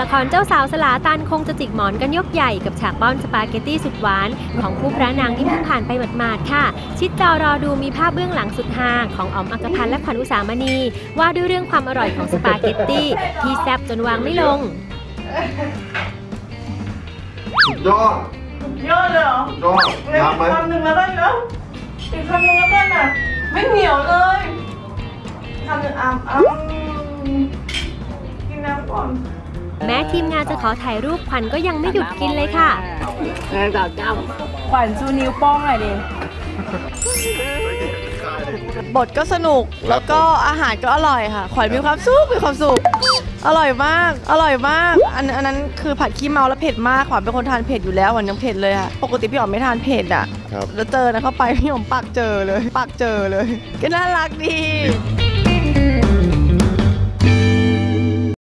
ละครเจ้าสาวสลาตันคงจะจิกหมอนกันยกใหญ่กับฉากป้อนสปาเกตตี้สุดหวาน ของคู่พระนางที่เพิ่งผ่านไปหมาดๆค่ะ ชิดจอรอดูมีภาพเบื้องหลังสุดฮาของอ๋อมอักพันธ์และขวัญอุสามณี ว่าด้วยเรื่องความอร่อยของสปาเกตตี้ที่แซ่บจนวางไม่ลงสุดยอดยอดเลยเหรอสุดยอดเดี๋ยวน้ำไหมอีกคำหนึ่งแล้วกันเนาะอีกคำหนึ่งแล้วกันอะไม่เหนียวเลยอีกคำหนึ่งอ่ำอ่ำกินน้ำก่อน แม้ทีมงานจะขอถ่ายรูปขวัญก็ยังไม่หยุดกินเลยค่ะขวัญชูนิ้วโป้งหน่อยดิบทก็สนุกแล้วก็อาหารก็อร่อยค่ะ ขวัญมีความสุขมีความสุขอร่อยมาก อร่อยมาก อันอันนั้นคือผัดขี้เมาแล้วเผ็ดมาก ขวัญเป็นคนทานเผ็ดอยู่แล้วขวัญยังเผ็ดเลยค่ะ ปกติพี่อ๋อมไม่ทานเผ็ดอะครับแล้วเจอนะเข้าไปพี่อ๋อมปากเจอเลย ปากเจอเลย ก็น่ารักดี